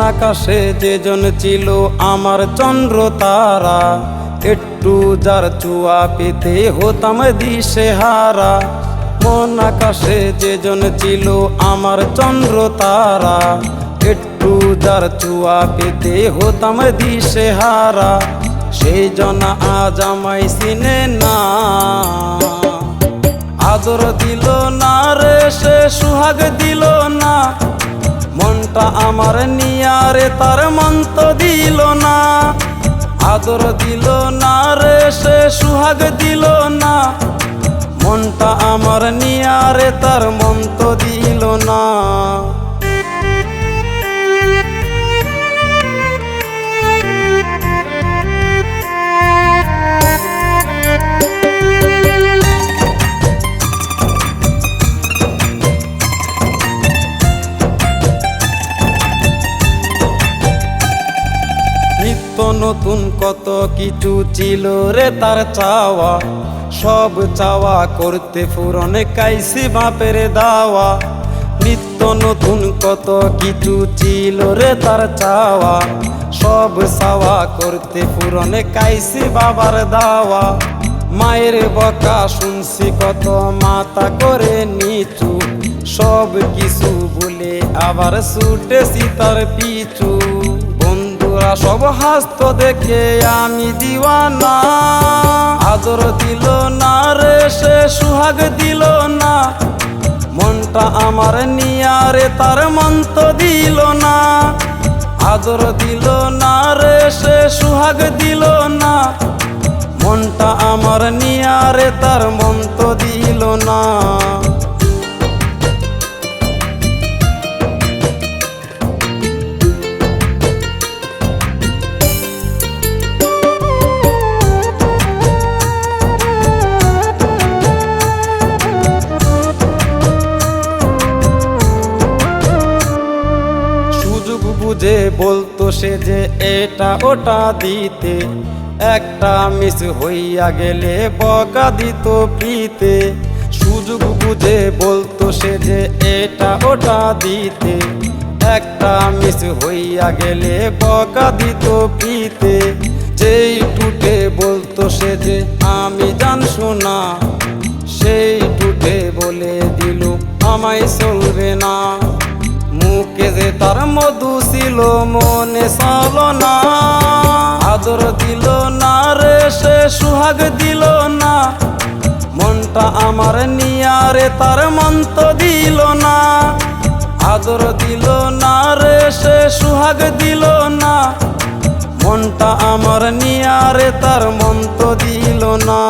আকাশে যেজন ছিল আমার চন্দ্র তারা, একটু যার চুয়া পেতে হতাম দিশে হারা। মন আকাশে যেজন ছিল আমার চন্দ্র তারা, একটু যার চুয়া পেতে হতাম দিশে হারা। সেই জনা আজ আমায় চিনে না। আদর দিল না রে সে তার মন্ত দিল না। আদর দিল না রে, সে সুহাগ দিল না। মনটা আমার নিয়ারে তার মন্ত দিল না। নতুন কত কিছু ছিল রে তার চাওয়া। সব চাওয়া করতে ফুরনে কাইসি বাপের দাওয়া। নিত্য নতুন কত কিছু ছিল রে তার চাওয়া। সব চাওয়া করতে ফুরনে কাইসি বাবার দাওয়া। মায়ের বকা শুনছি কত মাতা করে নিচু। সব কিছু বলে আবার ছুটেছি তার পিছু। সব হাস্ত দেখে আমি দিওয়ানা। আদর দিল না রে, সে সুহাগ দিল না। মনটা আমার নিয়ারে তার মন্ত দিল না। আদর দিল না রে, সে সুহাগ দিল না। মনটা আমার নিয়ারে তার মন্ত দিল না। বুঝে বলতো সে যে এটা ওটা দিতে। একটা মিস হইয়া গেলে বকা দিত পিতে সুযোগ বুঝে বলতো সে যে এটা ওটা দিতে। একটা মিস হইয়া গেলে বকা দিত পিতে যেই টুটে বলতো সে যে আমি জান শোনা, সেই টুটে বলে দিল, আমায় চলবে না। মুখে যে তার মধু ছিল, মনে সাল না আদর দিল না রে, সে সুহাগ দিল না। মনটা আমার নিয়ারে, তার মন্ত দিল না। আদর দিল না রে, সে সুহাগ দিল না। মনটা আমার নিয়ারে, তার মন্ত দিল না।